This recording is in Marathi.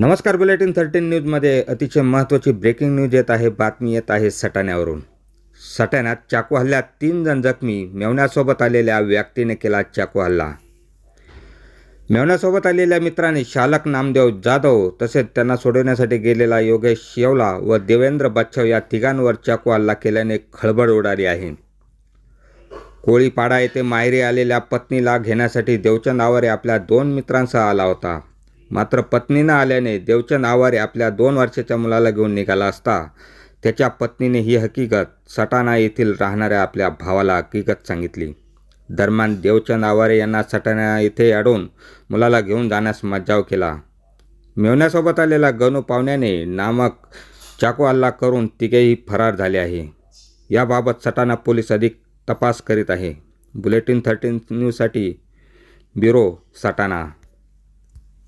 नमस्कार बुलेटिन थर्टीन न्यूजमध्ये अतिशय महत्त्वाची ब्रेकिंग न्यूज येत आहे बातमी येत आहे सटाण्यावरून. सटाण्यात चाकू हल्ल्यात तीन जण जखमी मेवण्यासोबत आलेल्या व्यक्तीने केला चाकू हल्ला. मेवण्यासोबत आलेल्या मित्राने शालक नामदेव जाधव तसेच त्यांना सोडवण्यासाठी गेलेला योगेश शेवला व देवेंद्र बच्छव या तिघांवर चाकू हल्ला केल्याने खळबळ उडाली आहे. कोळीपाडा येथे माहेरी आलेल्या पत्नीला घेण्यासाठी देवचंद आवारे आपल्या दोन मित्रांसह आला होता. मात्र पत्नी न आल्याने देवचंद आवारे आपल्या दोन वर्षाच्या मुलाला घेऊन निघाला असता त्याच्या पत्नीने ही हकीकत सटाणा येथील राहणाऱ्या आपल्या भावाला हकीकत सांगितली. दरम्यान देवचंद आवारे यांना सटाणा येथे अडवून मुलाला घेऊन जाण्यास मज्जाव केला. मेवण्यासोबत आलेला गणू पाहुण्याने नामक चाकू हल्ला करून तिघेही फरार झाले आहे. याबाबत सटाणा पोलीस अधिक तपास करीत आहे. बुलेटिन थर्टीन न्यूजसाठी ब्युरो सटाणा.